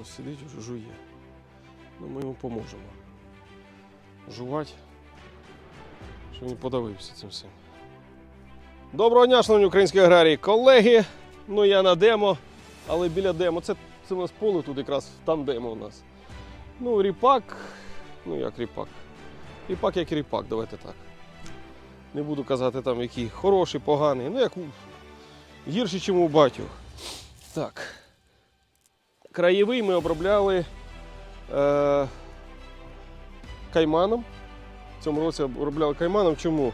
Ось сидить вже жує. Ну, ми йому поможемо. Жувати, щоб він подавився цим всім. Доброго дня, шановні українські аграрії, колеги. Ну я на демо, але біля демо. Це, це у нас поле тут якраз там демо у нас. Ну, ріпак. Ну як ріпак. Ріпак як ріпак, давайте так. Не буду казати там, який хороший, поганий. Ну як гірший, ніж у батьків. Так. Краєвий ми обробляли е, кайманом. В цьому році обробляли кайманом. Чому?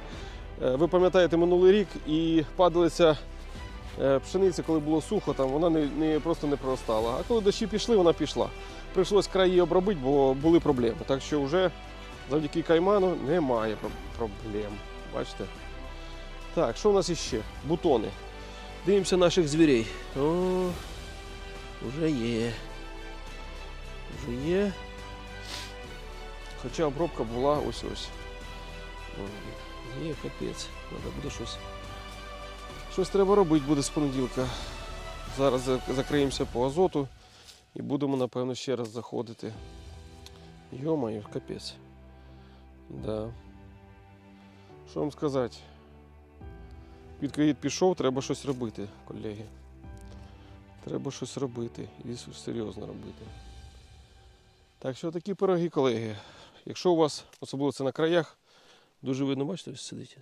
Е, ви пам'ятаєте минулий рік і падалися е, пшениця, коли було сухо, там вона не, не, просто не проростала. А коли дощі пішли, вона пішла. Прийшлось краї обробити, бо були проблеми. Так що вже завдяки кайману немає проблем. Бачите? Так, що у нас іще? Бутони. Дивимося наших звірей. О, вже є. Вже є. Хоча обробка була ось ось. Є, капець. Треба буде щось. Щось треба робити буде з понеділка. Зараз закриємося по азоту і будемо, напевно, ще раз заходити. Йо-моє, капець. Да. Що вам сказати? Під кредит пішов, треба щось робити, колеги. Треба щось робити. І серйозно робити. Так що такі пироги, колеги. Якщо у вас, особливо це на краях, дуже видно, бачите, ось сидить.